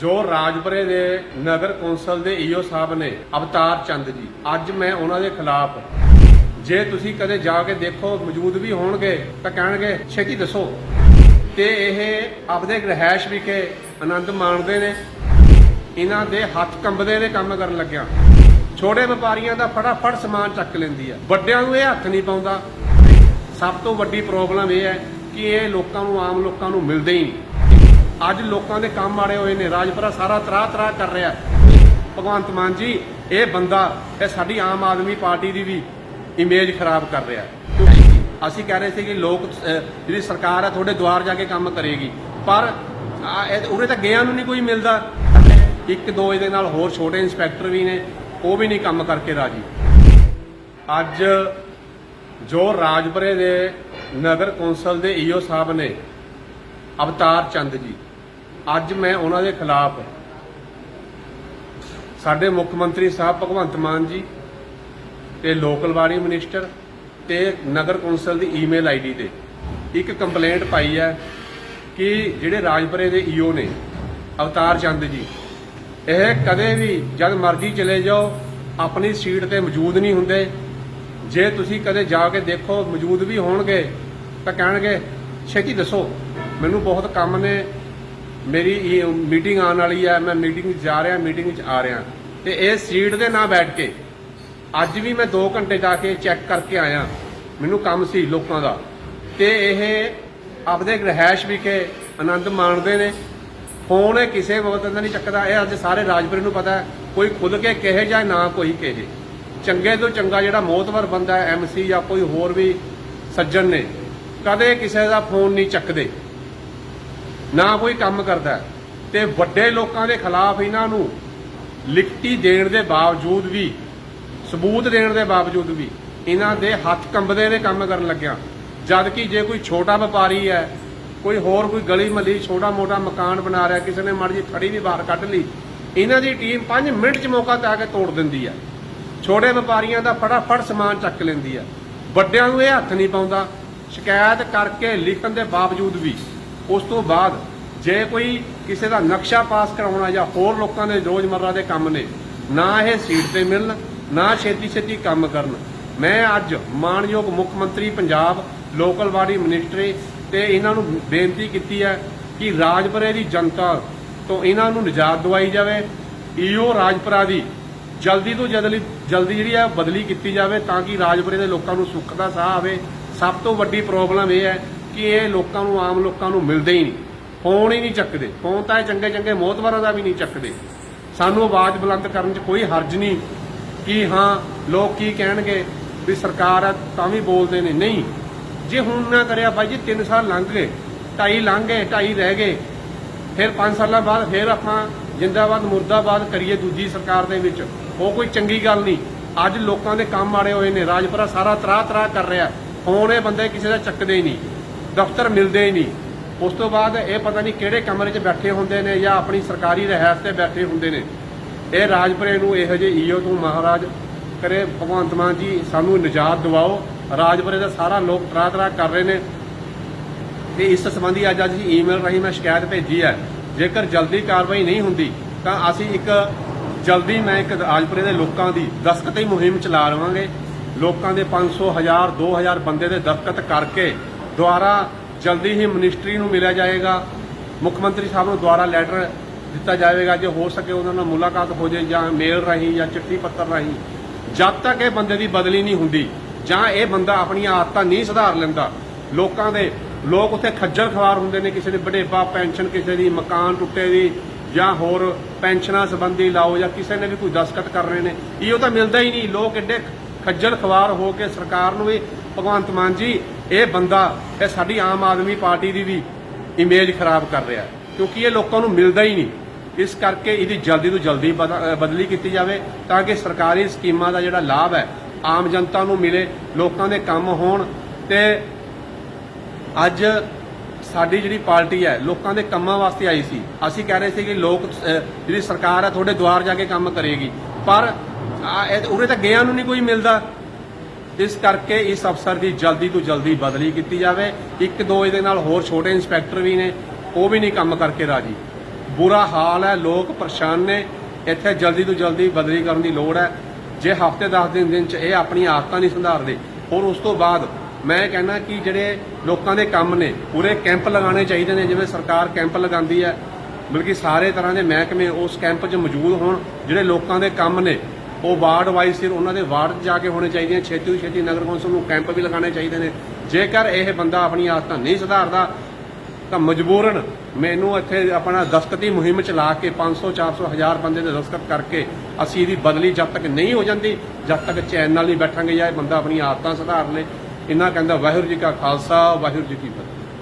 ਜੋ ਰਾਜਪੁਰੇ ਦੇ ਨਗਰ ਕੌਂਸਲ ਦੇ ਈਓ ਸਾਹਿਬ ਨੇ ਅਵਤਾਰ ਚੰਦ ਜੀ, ਅੱਜ ਮੈਂ ਉਹਨਾਂ ਦੇ ਖਿਲਾਫ। ਜੇ ਤੁਸੀਂ ਕਦੇ ਜਾ ਕੇ ਦੇਖੋ, ਮੌਜੂਦ ਵੀ ਹੋਣਗੇ, ਤਾਂ ਕਹਿਣਗੇ, ਛੇਤੀ ਦੱਸੋ। ਤੇ ਇਹ ਆਪਦੇ ਗ੍ਰਹਿਸ਼ ਵਿਖੇ ਆਨੰਦ ਮਾਣਦੇ ਨੇ। ਇਹਨਾਂ ਦੇ ਹੱਥ ਕੰਬਦੇ ਨੇ ਕੰਮ ਕਰਨ ਲੱਗਿਆ। ਛੋਟੇ ਵਪਾਰੀਆਂ ਦਾ ਫਟਾਫਟ ਸਮਾਨ ਚੱਕ ਲੈਂਦੀ ਆ। ਵੱਡਿਆਂ ਨੂੰ ਇਹ ਹੱਥ ਨਹੀਂ ਪਾਉਂਦਾ। ਸਭ ਤੋਂ ਵੱਡੀ ਪ੍ਰੋਬਲਮ ਇਹ ਹੈ ਕਿ ਇਹ ਲੋਕਾਂ ਨੂੰ, ਆਮ ਲੋਕਾਂ ਨੂੰ ਮਿਲਦੇ ਹੀ ਨਹੀਂ। ਅੱਜ ਲੋਕਾਂ ਦੇ ਕੰਮ ਆੜੇ ਹੋਏ ਨੇ। ਰਾਜਪੁਰਾ ਸਾਰਾ ਤਰਾ ਤਰਾ ਕਰ ਰਿਹਾ ਭਗਵੰਤ ਮਾਨ ਜੀ ਇਹ ਬੰਦਾ ਇਹ ਸਾਡੀ ਆਮ ਆਦਮੀ ਪਾਰਟੀ ਦੀ ਵੀ ਇਮੇਜ ਖਰਾਬ ਕਰ ਰਿਹਾ ਅਸੀਂ ਕਹਿ ਰਹੇ ਸੀ ਕਿ ਲੋਕ ਜਿਹੜੀ ਸਰਕਾਰ ਹੈ ਤੁਹਾਡੇ ਦੁਆਰ ਜਾ ਕੇ ਕੰਮ ਕਰੇਗੀ। ਪਰ ਆ, ਉਰੇ ਤਾਂ ਗਿਆ ਨੂੰ ਨਹੀਂ ਕੋਈ ਮਿਲਦਾ। ਇੱਕ ਦੋ ਇਹਦੇ ਨਾਲ ਹੋਰ ਛੋਟੇ ਇੰਸਪੈਕਟਰ ਵੀ ਨੇ ਉਹ ਵੀ ਨਹੀਂ ਕੰਮ ਕਰਕੇ ਰਾਜੀ। ਅੱਜ ਜੋ ਰਾਜਪੁਰੇ ਦੇ ਨਗਰ ਕੌਂਸਲ ਦੇ ਈਓ ਸਾਹਿਬ ਨੇ ਅਵਤਾਰ ਚੰਦ ਜੀ ਅੱਜ ਮੈਂ ਉਹਨਾਂ ਦੇ ਖਿਲਾਫ ਸਾਡੇ ਮੁੱਖ ਮੰਤਰੀ ਸਾਹਿਬ ਭਗਵੰਤ ਮਾਨ ਜੀ, ਤੇ ਲੋਕਲ ਬਾਡੀ ਮਿਨਿਸਟਰ, ਤੇ ਨਗਰ ਕੌਂਸਲ ਦੀ ਈਮੇਲ ਆਈਡੀ ਤੇ। ਇੱਕ ਕੰਪਲੇਂਟ ਪਾਈ ਹੈ ਕਿ ਜਿਹੜੇ ਰਾਜਪੁਰੇ ਦੇ ਈਓ ਨੇ, ਅਵਤਾਰ ਚੰਦ ਜੀ, ਇਹ ਕਦੇ ਵੀ ਜਦ ਮਰਜ਼ੀ ਚਲੇ ਜਾਓ, ਆਪਣੀ ਸੀਟ ਤੇ ਮੌਜੂਦ ਨਹੀਂ ਹੁੰਦੇ। ਜੇ ਤੁਸੀਂ ਕਦੇ ਜਾ ਕੇ ਦੇਖੋ, ਮੌਜੂਦ ਵੀ ਹੋਣਗੇ, ਤਾਂ ਕਹਿਣਗੇ, ਛੇਤੀ ਦੱਸੋ, ਮੈਨੂੰ ਬਹੁਤ ਕੰਮ ਨੇ ਮੇਰੀ ਇਹ ਮੀਟਿੰਗ ਆਉਣ ਵਾਲੀ ਹੈ ਮੈਂ ਮੀਟਿੰਗ 'ਚ ਜਾ ਰਿਹਾ, ਮੀਟਿੰਗ 'ਚ ਆ ਰਿਹਾ। ਤੇ ਇਹ ਸੀਟ ਦੇ ਨਾ ਬੈਠ ਕੇ, ਅੱਜ ਵੀ ਮੈਂ 2 ਘੰਟੇ ਜਾ ਕੇ ਚੈੱਕ ਕਰਕੇ ਆਇਆ। ਮੈਨੂੰ ਕੰਮ ਸੀ ਲੋਕਾਂ ਦਾ। ਤੇ ਇਹ ਆਪਦੇ ਗ੍ਰਹਿਸ਼ ਵਿਖੇ ਆਨੰਦ ਮਾਣਦੇ ਨੇ। ਫੋਨ ਇਹ ਕਿਸੇ ਵਕਤ ਦਾ ਨਹੀਂ ਚੱਕਦਾ। ਇਹ ਅੱਜ ਸਾਰੇ ਰਾਜਪੁਰੇ ਨੂੰ ਪਤਾ ਕੋਈ ਖੁੱਲ ਕੇ ਕਹੇ ਜਾਂ ਨਾ ਕੋਈ ਕਹੇ। ਚੰਗੇ ਤੋਂ ਚੰਗਾ ਜਿਹੜਾ ਮੋਤਵਰ ਬੰਦਾ ਹੈ ਐਮਸੀ ਜਾਂ ਕੋਈ ਹੋਰ ਵੀ ਸੱਜਣ ਨੇ, ਕਦੇ ਕਿਸੇ ਦਾ ਫੋਨ ਨਹੀਂ ਚੱਕਦੇ। ਨਾ ਕੋਈ ਕੰਮ ਕਰਦਾ। ਹੈ। ਤੇ ਵੱਡੇ ਲੋਕਾਂ ਦੇ ਖਿਲਾਫ ਇਹਨਾਂ ਨੂੰ ਲਿਖਤੀ ਦੇਣ ਦੇ ਬਾਵਜੂਦ ਵੀ, ਸਬੂਤ ਦੇਣ ਦੇ ਬਾਵਜੂਦ ਵੀ ਇਹਨਾਂ ਦੇ ਹੱਥ ਕੰਬਦੇ ਨੇ ਕੰਮ ਕਰਨ ਲੱਗਿਆ। ਜਦ ਕਿ ਜੇ ਕੋਈ ਛੋਟਾ ਵਪਾਰੀ ਹੈ, ਕੋਈ ਹੋਰ ਕੋਈ ਗਲੀ ਮੱਲੀ ਛੋਟਾ ਮੋਟਾ ਮਕਾਨ ਬਣਾ ਰਿਹਾ, ਕਿਸੇ ਨੇ ਮਰਜ਼ੀ ਜਿਹੀ ਵੀ ਬਾਹਰ ਕੱਢ ਲਈ, ਇਹਨਾਂ ਦੀ ਟੀਮ 5 ਮਿੰਟ 'ਚ ਮੌਕਾ ਤੇ ਆ ਕੇ ਤੋੜ ਦਿੰਦੀ ਹੈ। ਛੋਟੇ ਵਪਾਰੀਆਂ ਦਾ ਫਟਾਫਟ ਸਮਾਨ ਚੱਕ ਲੈਂਦੀ ਹੈ। ਵੱਡਿਆਂ ਨੂੰ ਇਹ ਹੱਥ ਨਹੀਂ ਪਾਉਂਦਾ। ਸ਼ਿਕਾਇਤ ਕਰਕੇ ਲਿਖਣ ਦੇ ਬਾਵਜੂਦ ਵੀ ਉਸ ਤੋਂ ਬਾਅਦ ਜੇ ਕੋਈ ਕਿਸੇ ਦਾ ਨਕਸ਼ਾ ਪਾਸ ਕਰਾਉਣਾ ਜਾਂ ਹੋਰ ਲੋਕਾਂ ਦੇ ਰੋਜ਼ਮਰਰਾ ਦੇ ਕੰਮ ਨੇ, ਨਾ ਇਹ ਸੀਟ ਤੇ ਮਿਲਣ, ਨਾ ਛੇਤੀ ਛੇਤੀ ਕੰਮ ਕਰਨ। ਮੈਂ ਅੱਜ ਮਾਨਯੋਗ ਮੁੱਖ ਮੰਤਰੀ, ਪੰਜਾਬ ਲੋਕਲ ਬਾਡੀ ਮਿਨਿਸਟਰੀ ਤੇ ਇਹਨਾਂ ਨੂੰ ਬੇਨਤੀ ਕੀਤੀ ਹੈ ਕਿ ਰਾਜਪੁਰੇ ਦੀ ਜਨਤਾ ਤੋਂ ਇਹਨਾਂ ਨੂੰ ਨਿਜਾਤ ਦਵਾਈ ਜਾਵੇ, ਈਓ ਰਾਜਪੁਰਾ ਦੀ ਜਲਦੀ ਤੋਂ ਜਲਦੀ ਜਲਦੀ ਜਿਹੜੀ ਹੈ ਬਦਲੀ ਕੀਤੀ ਜਾਵੇ ਤਾਂ ਕਿ ਰਾਜਪੁਰੇ ਦੇ ਲੋਕਾਂ ਨੂੰ ਸੁੱਖ ਦਾ ਸਾਹ ਆਵੇ। ਸਭ ਤੋਂ ਵੱਡੀ ਪ੍ਰੋਬਲਮ ਇਹ ਹੈ ਕਿ ਇਹ ਲੋਕਾਂ ਨੂੰ, ਆਮ ਲੋਕਾਂ ਨੂੰ ਮਿਲਦੇ ਹੀ ਨਹੀਂ। ਫੋਨ ਹੀ ਨਹੀਂ ਚੱਕਦੇ। ਫੋਨ ਤਾਂ ਇਹ ਚੰਗੇ ਚੰਗੇ ਮੋਤਬਰਾਂ ਦਾ ਵੀ ਨਹੀਂ ਚੱਕਦੇ। ਸਾਨੂੰ ਆਵਾਜ਼ ਬੁਲੰਦ ਕਰਨ 'ਚ ਕੋਈ ਹਰਜ ਨਹੀਂ ਕਿ ਹਾਂ, ਲੋਕ ਕੀ ਕਹਿਣਗੇ ਵੀ ਸਰਕਾਰ ਆ, ਤਾਂ ਵੀ ਬੋਲਦੇ ਨੇ। ਨਹੀਂ। ਜੇ ਹੁਣ ਨਾ ਕਰਿਆ ਬਾਈ ਜੀ 3 ਸਾਲ ਲੰਘ ਗਏ, ਢਾਈ ਲੰਘ ਗਏ, ਢਾਈ ਰਹਿ ਗਏ, ਫਿਰ 5 ਸਾਲਾਂ ਬਾਅਦ ਫਿਰ ਆਪਾਂ ਜਿੰਦਾਬਾਦ, ਮੁਰਦਾਬਾਦ ਕਰੀਏ ਦੂਜੀ ਸਰਕਾਰ ਦੇ ਵਿੱਚ। ਉਹ ਕੋਈ ਚੰਗੀ ਗੱਲ ਨਹੀਂ। ਅੱਜ ਲੋਕਾਂ ਦੇ ਕੰਮ ਆੜੇ ਹੋਏ ਨੇ। ਰਾਜਪੁਰਾ ਸਾਰਾ ਤਰਾ ਤਰਾ ਕਰ ਰਿਹਾ। ਫੋਨ ਇਹ ਬੰਦੇ ਕਿਸੇ ਦਾ ਚੱਕਦੇ ਹੀ ਨਹੀਂ। ਦਫ਼ਤਰ ਮਿਲਦੇ ਹੀ ਨਹੀਂ। ਉਸ ਤੋਂ ਬਾਅਦ ਇਹ ਪਤਾ ਨਹੀਂ ਕਿਹੜੇ ਕਮਰੇ 'ਚ ਬੈਠੇ ਹੁੰਦੇ ਨੇ ਜਾਂ ਆਪਣੀ ਸਰਕਾਰੀ ਰਹਿائش ਤੇ ਬੈਠੇ ਹੁੰਦੇ ਨੇ। ਇਹ ਰਾਜਪੁਰੇ ਨੂੰ ਇਹੋ ਜਿਹੇ ਈਓ ਤੋਂ ਮਹਾਰਾਜ ਕਰੇ, ਭਗਵੰਤ ਮਾਨ ਜੀ ਸਾਨੂੰ ਨਜਾਤ ਦਿਵਾਓ। ਰਾਜਪੁਰੇ ਦਾ ਸਾਰਾ ਲੋਕ ਤਰਾ-ਤਰਾ ਕਰ ਰਹੇ ਨੇ। ਤੇ ਇਸ ਸੰਬੰਧੀ ਅੱਜ ਅਸੀਂ ਈਮੇਲ ਰਾਹੀਂ ਮੈਂ ਸ਼ਿਕਾਇਤ ਭੇਜੀ ਹੈ। ਜੇਕਰ ਜਲਦੀ ਕਾਰਵਾਈ ਨਹੀਂ ਹੁੰਦੀ, ਤਾਂ ਅਸੀਂ ਇੱਕ ਜਲਦੀ ਮੈਂ ਇੱਕ ਰਾਜਪੁਰੇ ਦੇ ਲੋਕਾਂ ਦੀ ਦਸਤਕ ਤੇ ਮੁਹਿੰਮ ਚਲਾ ਲਵਾਂਗੇ। ਲੋਕਾਂ ਦੇ 500 1000 2000 ਬੰਦੇ ਦੇ ਦਸਤਕ ਕਰਕੇ ਦੁਆਰਾ ਜਲਦੀ ਹੀ ਮਿਨਿਸਟਰੀ ਨੂੰ ਮਿਲਿਆ ਜਾਏਗਾ। ਮੁੱਖ ਮੰਤਰੀ ਸਾਹਿਬ ਨੂੰ ਦੁਆਰਾ ਲੈਟਰ ਦਿੱਤਾ ਜਾਵੇਗਾ ਜੇ ਹੋ ਸਕੇ ਉਹਨਾਂ ਨਾਲ ਮੁਲਾਕਾਤ ਹੋ ਜਾਏ ਜਾਂ ਮੇਲ ਰਾਹੀਂ ਜਾਂ ਚਿੱਠੀ ਪੱਤਰ ਰਾਹੀਂ। ਜਦ ਤੱਕ ਇਹ ਬੰਦੇ ਦੀ ਬਦਲੀ ਨਹੀਂ ਹੁੰਦੀ ਜਾਂ ਇਹ ਬੰਦਾ ਆਪਣੀਆਂ ਆਦਤਾਂ ਨਹੀਂ ਸੁਧਾਰ ਲੈਂਦਾ, ਲੋਕਾਂ ਦੇ ਲੋਕ ਉੱਥੇ ਖੱਜਲ ਖਵਾਰ ਹੁੰਦੇ ਨੇ, ਕਿਸੇ ਦੇ ਵਡੇਪਾ ਪੈਨਸ਼ਨ, ਕਿਸੇ ਦੀ ਮਕਾਨ ਟੁੱਟੇ ਦੀ ਜਾਂ ਹੋਰ ਪੈਨਸ਼ਨਾਂ ਸੰਬੰਧੀ ਲਾਓ ਜਾਂ ਕਿਸੇ ਨੇ ਵੀ ਕੋਈ ਦਸਖਤ ਕਰ ਰਹੇ ਨੇ। ਇਹੋ ਤਾਂ ਮਿਲਦਾ ਹੀ ਨਹੀਂ, ਲੋਕ ਐਡੇ ਖੱਜਲ ਖਵਾਰ ਹੋ ਕੇ ਸਰਕਾਰ ਨੂੰ ਵੀ ਭਗਵੰਤ ਮਾਨ ਜੀ ਇਹ ਬੰਦਾ ਇਹ ਸਾਡੀ ਆਮ ਆਦਮੀ ਪਾਰਟੀ ਦੀ ਵੀ ਇਮੇਜ ਖਰਾਬ ਕਰ ਰਿਹਾ ਕਿਉਂਕਿ ਇਹ ਲੋਕਾਂ ਨੂੰ ਮਿਲਦਾ ਹੀ ਨਹੀਂ। ਇਸ ਕਰਕੇ ਇਹਦੀ ਜਲਦੀ ਤੋਂ ਜਲਦੀ ਬਦ- ਬਦਲੀ ਕੀਤੀ ਜਾਵੇ ਤਾਂ ਕਿ ਸਰਕਾਰੀ ਸਕੀਮਾਂ ਦਾ ਜਿਹੜਾ ਲਾਭ ਹੈ ਆਮ ਜਨਤਾ ਨੂੰ ਮਿਲੇ ਲੋਕਾਂ ਦੇ ਕੰਮ ਹੋਣ ਤੇ ਅੱਜ ਸਾਡੀ ਜਿਹੜੀ ਪਾਰਟੀ ਹੈ ਲੋਕਾਂ ਦੇ ਕੰਮਾਂ ਵਾਸਤੇ ਆਈ ਸੀ। ਅਸੀਂ ਕਹਿ ਰਹੇ ਸੀ ਕਿ ਲੋਕ ਜਿਹੜੀ ਸਰਕਾਰ ਹੈ ਤੁਹਾਡੇ ਦੁਆਰ ਜਾ ਕੇ ਕੰਮ ਕਰੇਗੀ। ਪਰ ਆ, ਉਰੇ ਤਾਂ ਗਿਆ ਨੂੰ ਨਹੀਂ ਕੋਈ ਮਿਲਦਾ। ਇਸ ਕਰਕੇ ਇਸ ਅਫਸਰ ਦੀ ਜਲਦੀ ਤੋਂ ਜਲਦੀ ਬਦਲੀ ਕੀਤੀ ਜਾਵੇ। ਇੱਕ ਦੋ ਇਹਦੇ ਨਾਲ ਹੋਰ ਛੋਟੇ ਇੰਸਪੈਕਟਰ ਵੀ ਨੇ, ਉਹ ਵੀ ਨਹੀਂ ਕੰਮ ਕਰਕੇ ਰਾਜੀ। ਬੁਰਾ ਹਾਲ ਹੈ, ਲੋਕ ਪਰੇਸ਼ਾਨ ਨੇ। ਇੱਥੇ ਜਲਦੀ ਤੋਂ ਜਲਦੀ ਬਦਲੀ ਕਰਨ ਦੀ ਲੋੜ ਹੈ। ਜੇ ਹਫ਼ਤੇ 10 ਦਿਨ ਦਿਨ ਚ ਇਹ ਆਪਣੀ ਆਦਤਾਂ ਨਹੀਂ ਸੁਧਾਰਦੇ ਔਰ ਉਸ ਤੋਂ ਬਾਅਦ ਮੈਂ ਕਹਿੰਦਾ ਕਿ ਜਿਹੜੇ ਲੋਕਾਂ ਦੇ ਕੰਮ ਨੇ, ਪੂਰੇ ਕੈਂਪ ਲਗਾਉਣੇ ਚਾਹੀਦੇ ਨੇ, ਜਿਵੇਂ ਸਰਕਾਰ ਕੈਂਪ ਲਗਾਉਂਦੀ ਹੈ। ਬਲਕਿ ਸਾਰੇ ਤਰ੍ਹਾਂ ਦੇ ਮਹਿਕਮੇ ਉਸ ਕੈਂਪ 'ਚ ਮੌਜੂਦ ਹੋਣ, ਜਿਹੜੇ ਲੋਕਾਂ ਦੇ ਕੰਮ ਨੇ ਉਹ ਵਾਰਡ ਵਾਈਜ਼ ਸਿਰ ਉਹਨਾਂ ਦੇ ਵਾਰਡ 'ਚ ਜਾ ਕੇ ਹੋਣੇ ਚਾਹੀਦੇ ਨੇ ਛੇਤੀ ਤੋਂ ਛੇਤੀ ਨਗਰ ਕੌਂਸਲ ਨੂੰ ਕੈਂਪ ਵੀ ਲਗਾਉਣੇ ਚਾਹੀਦੇ ਨੇ। ਜੇਕਰ ਇਹ ਬੰਦਾ ਆਪਣੀ ਆਦਤਾਂ ਨਹੀਂ ਸੁਧਾਰਦਾ, ਤਾਂ ਮਜਬੂਰਨ ਮੈਨੂੰ ਇੱਥੇ ਆਪਣਾ ਦਸਤਖਤੀ ਮੁਹਿੰਮ ਚਲਾ ਕੇ 500 400 ਹਜ਼ਾਰ ਬੰਦੇ ਦੇ ਦਸਤਖਤ ਕਰਕੇ ਅਸੀਂ ਇਹਦੀ ਬਦਲੀ ਜਦ ਤੱਕ ਨਹੀਂ ਹੋ ਜਾਂਦੀ, ਜਦ ਤੱਕ ਚੈਨ ਨਾਲ ਹੀ ਬੈਠਾਂਗੇ ਜਾਂ ਇਹ ਬੰਦਾ ਆਪਣੀ ਆਦਤਾਂ ਸੁਧਾਰ ਲੇ। ਇਹਨਾਂ ਕਹਿੰਦਾ ਵਾਹਿਗੁਰੂ ਜੀ ਕਾ ਖਾਲਸਾ, ਵਾਹਿਗੁਰੂ ਜੀ ਕੀ ਫਤਿਹ।